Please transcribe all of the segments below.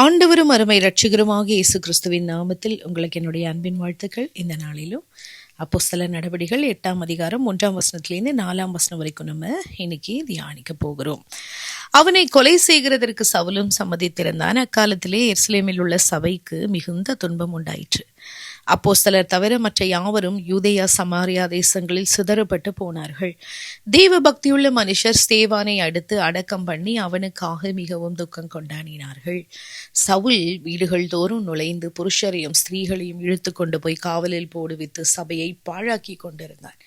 ஆண்டவரும் அருமை ரட்சிகருமாக இயேசு கிறிஸ்துவின் நாமத்தில் உங்களுக்கு என்னுடைய அன்பின் வாழ்த்துக்கள். இந்த நாளிலும் அப்போஸ்தல நடவடிகள் எட்டாம் அதிகாரம் ஒன்றாம் வசனத்திலேருந்து நாலாம் வசனம் வரைக்கும் நம்ம இன்னைக்கு தியானிக்க போகிறோம். அவனை கொலை செய்கிறதற்கு சவுலும் சம்மதித்திருந்தான். அக்காலத்திலே எருசலேமில் உள்ள சபைக்கு மிகுந்த துன்பம் உண்டாயிற்று. அப்போஸ்தலர் தவிர மற்ற யாவரும் யூதேயா சமாரியா தேசங்களில் சிதறப்பட்டு போனார்கள். தெய்வ பக்தியுள்ள மனுஷர் ஸ்தேவானை அடுத்து அடக்கம் பண்ணி அவனுக்காக மிகவும் துக்கம் கொண்டாடினார்கள். சவுல் வீடுகள் தோறும் நுழைந்து புருஷரையும் ஸ்திரீகளையும் இழுத்து கொண்டு போய் காவலில் போடுவித்து சபையை பாழாக்கி கொண்டிருந்தார்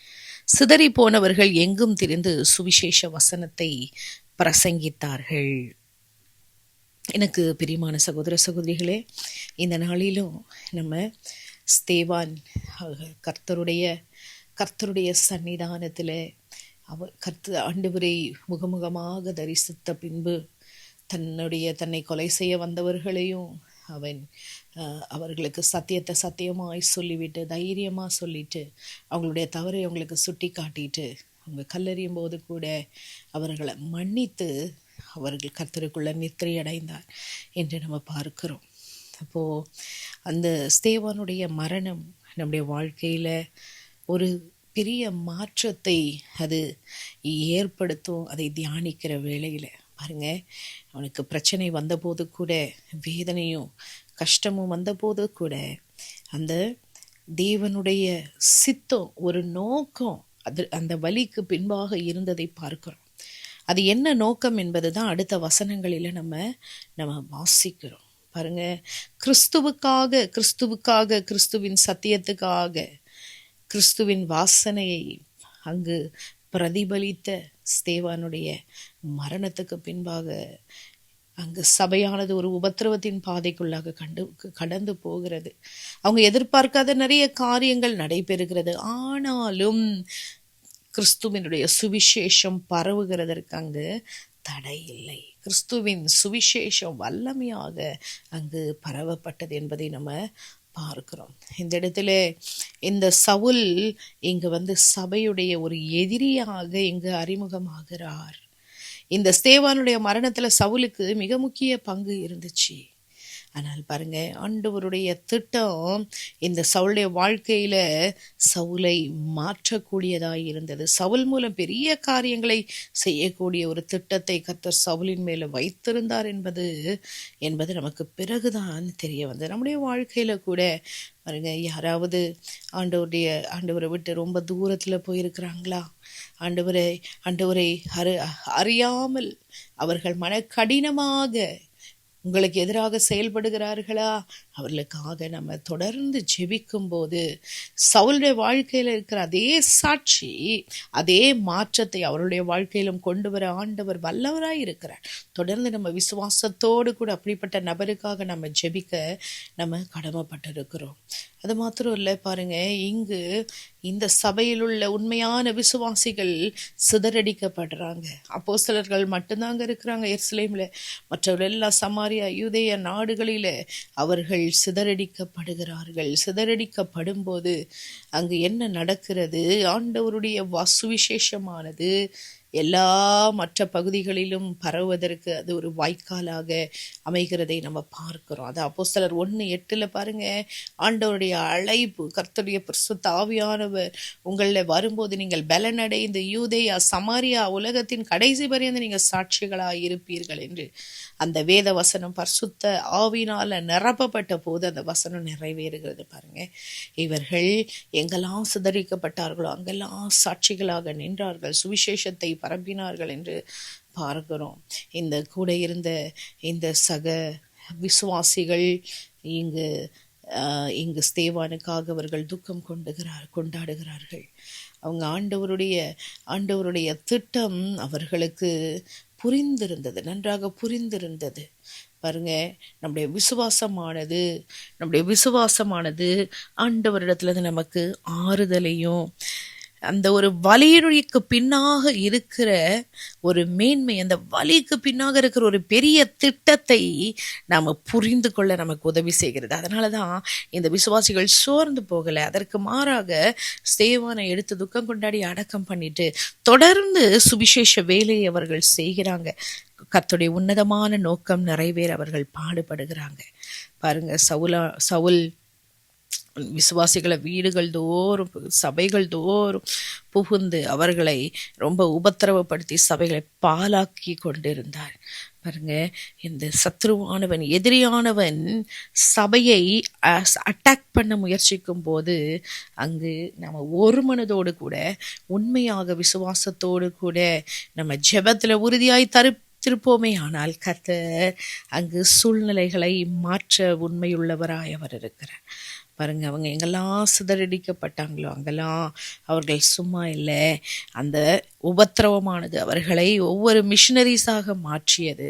சிதறி போனவர்கள் எங்கும் திரிந்து சுவிசேஷ வசனத்தை பிரசங்கித்தார்கள். எனக்கு பிரியமான சகோதர சகோதரிகளே இந்த நாளிலும் நம்ம ஸ்தேவான் கர்த்தருடைய கர்த்தருடைய சன்னிதானத்தில் அவ கர்த்த ஆண்டவரை முகமுகமாக தரிசித்த பின்பு தன்னுடைய தன்னை கொலை செய்ய வந்தவர்களையும் அவன் அவர்களுக்கு சத்தியத்தை சத்தியமாய் சொல்லிவிட்டு தைரியமாக சொல்லிட்டு அவங்களுடைய தவறை அவங்களுக்கு சுட்டி காட்டிட்டு அவங்க கல்லறியும் போது கூட அவர்களை மன்னித்து அவர்கள் கர்த்தருக்குள்ளே நித்திரை அடைந்தார் என்று நம்ம பார்க்கிறோம். அப்போது அந்த ஸ்தேவானுடைய மரணம் நம்முடைய வாழ்க்கையில் ஒரு பெரிய மாற்றத்தை அது ஏற்படுத்தும் அதை தியானிக்கிற வேளையில். பாருங்க அவனுக்கு பிரச்சனை வந்தபோது கூட வேதனையும் கஷ்டமும் வந்தபோது கூட அந்த தேவனுடைய சித்தம் ஒரு நோக்கம் அது அந்த வலிக்கு பின்பாக இருந்ததை பார்க்கிறோம். அது என்ன நோக்கம் என்பது தான் அடுத்த வசனங்களில் நம்ம நம்ம வாசிக்கிறோம். பாருங்க. கிறிஸ்துவுக்காக கிறிஸ்துவுக்காக கிறிஸ்துவின் சத்தியத்துக்காக கிறிஸ்துவின் வாசனையை அங்கு பிரதிபலித்த ஸ்தேவானுடைய மரணத்துக்கு பின்பாக அங்கு சபையானது ஒரு உபத்திரவத்தின் பாதைக்குள்ளாக கண்டு கடந்து போகிறது. அவங்க எதிர்பார்க்காத நிறைய காரியங்கள் நடைபெறுகிறது. ஆனாலும் கிறிஸ்துவினுடைய சுவிசேஷம் பரவுகிறதற்கு அங்கு தடை இல்லை. கிறிஸ்துவின் சுவிசேஷம் வல்லமையாக அங்கு பரவப்பட்டது என்பதை நம்ம பார்க்கிறோம். இந்த இடத்துல இந்த சவுல் இங்கு வந்து சபையுடைய ஒரு எதிரியாக இங்கு அறிமுகமாகிறார். இந்த ஸ்தேவானுடைய மரணத்தில் சவுலுக்கு மிக முக்கிய பங்கு இருந்துச்சு. ஆனால் பாருங்க ஆண்டவருடைய திட்டம் இந்த சவுளுடைய வாழ்க்கையில் சவுலை மாற்றக்கூடியதாக இருந்தது. சவுல் மூலம் பெரிய காரியங்களை செய்யக்கூடிய ஒரு திட்டத்தை கர்த்தர் சவுலின் மேலே வைத்திருந்தார் என்பது என்பது நமக்கு பிறகுதான் தெரிய வந்தது. நம்முடைய வாழ்க்கையில் கூட பாருங்க யாராவது ஆண்டவருடைய ஆண்டவரை விட்டு ரொம்ப தூரத்தில் போயிருக்கிறாங்களா? ஆண்டவரை ஆண்டவரை அறி அறியாமல் அவர்கள் மன கடினமாக உங்களுக்கு எதிராக செயல்படுகிறார்களா? அவர்களுக்காக நம்ம தொடர்ந்து ஜெபிக்கும் போது சவுளுடைய வாழ்க்கையில் இருக்கிற அதே சாட்சி அதே மாற்றத்தை அவருடைய வாழ்க்கையிலும் கொண்டு வர ஆண்டவர் வல்லவராக இருக்கிறார். தொடர்ந்து நம்ம விசுவாசத்தோடு கூட அப்படிப்பட்ட நபருக்காக நம்ம ஜெபிக்க நம்ம கடமைப்பட்டிருக்கிறோம். அது மாத்திரம் இல்லை பாருங்க. இங்கு இந்த சபையில் உள்ள உண்மையான விசுவாசிகள் சிதறடிக்கப்படுறாங்க. அப்போஸ்தலர்கள் மட்டும்தாங்க இருக்கிறாங்க எர்ஸ்லேமில் மற்றவர்கள் எல்லாம் சமாரியா யூதேய நாடுகளில் அவர்கள் சிதறடிக்கப்படுகிறார்கள். சிதறடிக்கப்படும் போது அங்கு என்ன நடக்கிறது? ஆண்டவருடைய வசுவிசேஷமானது எல்லா மற்ற பகுதிகளிலும் பரவுவதற்கு அது ஒரு வாய்க்காலாக அமைகிறதை நம்ம பார்க்கிறோம். அது அப்போ சிலர் ஒன்று எட்டில் பாருங்க ஆண்டவருடைய அழைப்பு கர்த்தருடைய தாவியானவர் ஆவியானவர் உங்களில் வரும்போது நீங்கள் பலனடைந்து யூதேயா சமாரியா உலகத்தின் கடைசி வரைந்து நீங்கள் சாட்சிகளாக இருப்பீர்கள் என்று அந்த வேத வசனம் பரிசுத்த ஆவினால் நிரப்பப்பட்ட போது அந்த வசனம் நிறைவேறுகிறது பாருங்க. இவர்கள் எங்கெல்லாம் சிதறிக்கப்பட்டார்களோ அங்கெல்லாம் சாட்சிகளாக நின்றார்கள். சுவிசேஷத்தை பரப்பினார்கள் என்று பார்க்கிறோம். இந்த கூட இருந்த இந்த சக விசுவாசிகள் இங்கு இங்கு ஸ்தேவானுக்காக அவர்கள் துக்கம் கொண்டுகிறார் கொண்டாடுகிறார்கள். அவங்க ஆண்டவருடைய ஆண்டவருடைய திட்டம் அவர்களுக்கு புரிந்திருந்தது நன்றாக புரிந்திருந்தது. பாருங்க நம்முடைய விசுவாசமானது நம்முடைய விசுவாசமானது ஆண்டவரிடத்துல நமக்கு ஆறுதலையும் அந்த ஒரு வலியுக்கு பின்னாக இருக்கிற ஒரு மேன்மை அந்த வலிக்கு பின்னாக இருக்கிற ஒரு பெரிய திட்டத்தை நாம் புரிந்து கொள்ள நமக்கு உதவி செய்கிறது. அதனால தான் இந்த விசுவாசிகள் சோர்ந்து போகலை. அதற்கு மாறாக சேவானை எடுத்து துக்கம் கொண்டாடி அடக்கம் பண்ணிட்டு தொடர்ந்து சுவிசேஷ வேலையை அவர்கள் செய்கிறாங்க. கத்துடைய உன்னதமான நோக்கம் நிறைவேற அவர்கள் பாடுபடுகிறாங்க. பாருங்க சவுலா சவுல் விசுவாசிகளை வீடுகள் தோறும் சபைகள் தோறும் புகுந்து அவர்களை ரொம்ப உபத்திரவப்படுத்தி சபைகளை பாலாக்கி கொண்டிருந்தார். பாருங்க இந்த சத்ருவானவன் எதிரியானவன் சபையை அட்டாக் பண்ண முயற்சிக்கும் போது அங்கு நம்ம ஒரு மனதோடு கூட உண்மையாக விசுவாசத்தோடு கூட நம்ம ஜெபத்தில் உறுதியாய் தரு திருப்போமே ஆனால் கர்த்தர் அங்கு சூழ்நிலைகளை மாற்ற உண்மையுள்ளவராய் அவர் இருக்கிறார். பாருங்கள் அவங்க எங்கெல்லாம் சிதறடிக்கப்பட்டாங்களோ அங்கெல்லாம் அவர்கள் சும்மா இல்லை. அந்த உபத்திரவமானது. அவர்களை ஒவ்வொரு மிஷினரிஸாக மாற்றியது.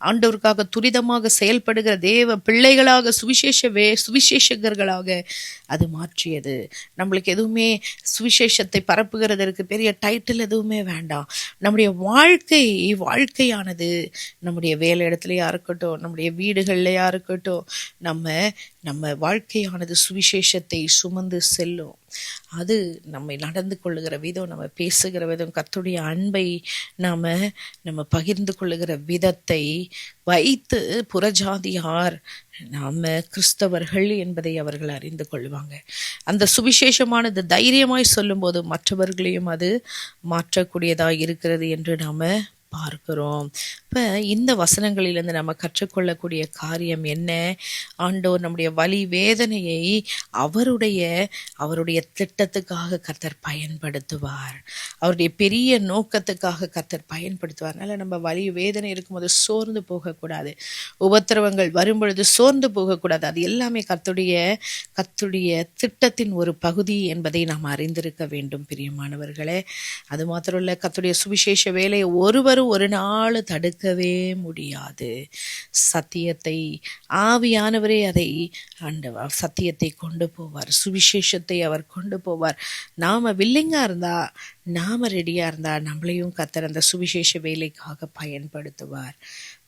ஆண்டவருக்காக துரிதமாக செயல்படுகிற தேவ பிள்ளைகளாக சுவிசேஷ வே சுவிசேஷகர்களாக அது மாற்றியது. நம்மளுக்கு எதுவுமே சுவிசேஷத்தை பரப்புகிறதற்கு பெரிய டைட்டில் எதுவுமே வேண்டாம். நம்முடைய வாழ்க்கை வாழ்க்கையானது நம்முடைய வேலை இடத்துலையா இருக்கட்டும் நம்முடைய வீடுகள்லையா இருக்கட்டும் நம்ம நம்ம வாழ்க்கையானது சுவிசேஷத்தை சுமந்து செல்லும். அது நம்மை நடந்து கொள்ளுகிற விதம் நம்ம பேசுகிற விதம் கத்துடைய அன்பை நாம் நம்ம பகிர்ந்து கொள்ளுகிற விதத்தை வைத்து புறஜாதியார் நாம் கிறிஸ்தவர்கள் என்பதை அவர்கள் அறிந்து கொள்வாங்க. அந்த சுவிசேஷமானது தைரியமாய் சொல்லும்போது மற்றவர்களையும் அது மாற்றக்கூடியதாக இருக்கிறது என்று நாம் பார்க்கிறோம். இப்போ இந்த வசனங்களிலிருந்து நம்ம கற்றுக்கொள்ளக்கூடிய காரியம் என்ன? ஆண்டோர் நம்முடைய வலி வேதனையை அவருடைய அவருடைய திட்டத்துக்காக கர்த்தர் பயன்படுத்துவார். அவருடைய பெரிய நோக்கத்துக்காக கர்த்தர் பயன்படுத்துவார். அதனால் நம்ம வலி வேதனை இருக்கும்போது சோர்ந்து போகக்கூடாது. உபத்திரவங்கள் வரும்பொழுது சோர்ந்து போகக்கூடாது. அது எல்லாமே கத்துடைய கத்துடைய திட்டத்தின் ஒரு பகுதி என்பதை நாம் அறிந்திருக்க வேண்டும் பிரியமானவர்களே. அது மாத்திரம் இல்லை கத்துடைய சுவிசேஷ வேலையை ஒருவரும் ஒரு நாள் தடுக்கவே முடியாது. சத்தியத்தை ஆவியானவரே அதை ஆண்டவர் சத்தியத்தை கொண்டு போவார். சுவிசேஷத்தை அவர் கொண்டு போவார். நாம வில்லிங்காக இருந்தா நாம ரெடியா இருந்தா நம்மளையும் கத்தர் அந்த சுவிசேஷ வேலைக்காக பயன்படுத்துவார்.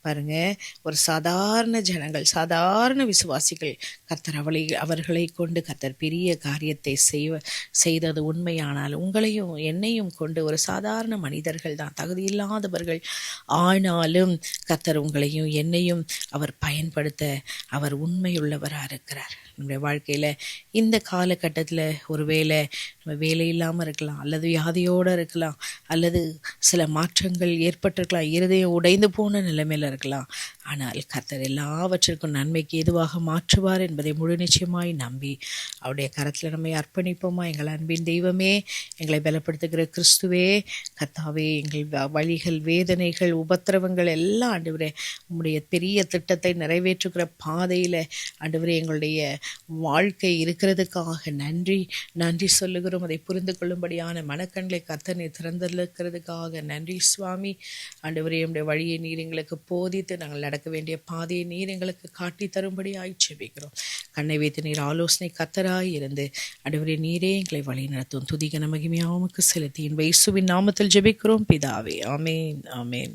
பாருங்க ஒரு சாதாரண ஜனங்கள் சாதாரண விசுவாசிகள் கர்த்தர் அவளை அவர்களை கொண்டு கர்த்தர் பெரிய காரியத்தை செய்வ செய்தது உண்மையானால் உங்களையும் என்னையும் கொண்டு ஒரு சாதாரண மனிதர்கள் தான் தகுதியில்லாதவர்கள் ஆனாலும் கர்த்தர் உங்களையும் என்னையும் அவர் பயன்படுத்த அவர் உண்மையுள்ளவராக இருக்கிறார். நம்முடைய வாழ்க்கையில் இந்த காலகட்டத்தில் ஒருவேளை நம்ம வேலை இல்லாமல் இருக்கலாம் அல்லது வியாதியோடு இருக்கலாம் அல்லது சில மாற்றங்கள் ஏற்பட்டிருக்கலாம் இருதயம் உடைந்து போன நிலைமையில் இருக்கலாம். ஆனால் கர்த்தர் எல்லாவற்றிற்கும் நன்மைக்கு எதுவாக மாற்றுவார் என்பதை முழு நிச்சயமாய் நம்பி அவருடைய கரத்தில் நம்மை அர்ப்பணிப்போமா? எங்கள் அன்பின் தெய்வமே எங்களை பலப்படுத்துகிற கிறிஸ்துவே கர்த்தாவே எங்கள் வ- வழிகள் வேதனைகள் உபத்திரவங்கள் எல்லாம் ஆண்டவரே உம்முடைய பெரிய திட்டத்தை நிறைவேற்றுகிற பாதையில் ஆண்டவரே எங்களுடைய வாழ்க்கை இருக்கிறதுக்காக நன்றி நன்றி சொல்லுகிறோம். அதை புரிந்து கொள்ளும்படியான மனக்கண்களை கத்தனை திறந்திருக்கிறதுக்காக நன்றி சுவாமி. ஆண்டவரே உம்முடைய வழியை நீர் எங்களுக்கு போதித்து நாங்கள் நடக்க வேண்டிய பாதையை நீர் எங்களுக்கு காட்டி தரும்படி ஆய்ச்செபிக்கிறோம் கண்ணை வைத்து நீர் ஆலோசனை கத்தராய் இருந்து ஆண்டவரே நீரே எங்களை வழி நடத்தும் துதிக நமகிமையாவுக்கு செலுத்தி என் இயேசுவின் நாமத்தில் ஜெபிக்கிறோம். பிதாவே ஆமேன் ஆமேன்.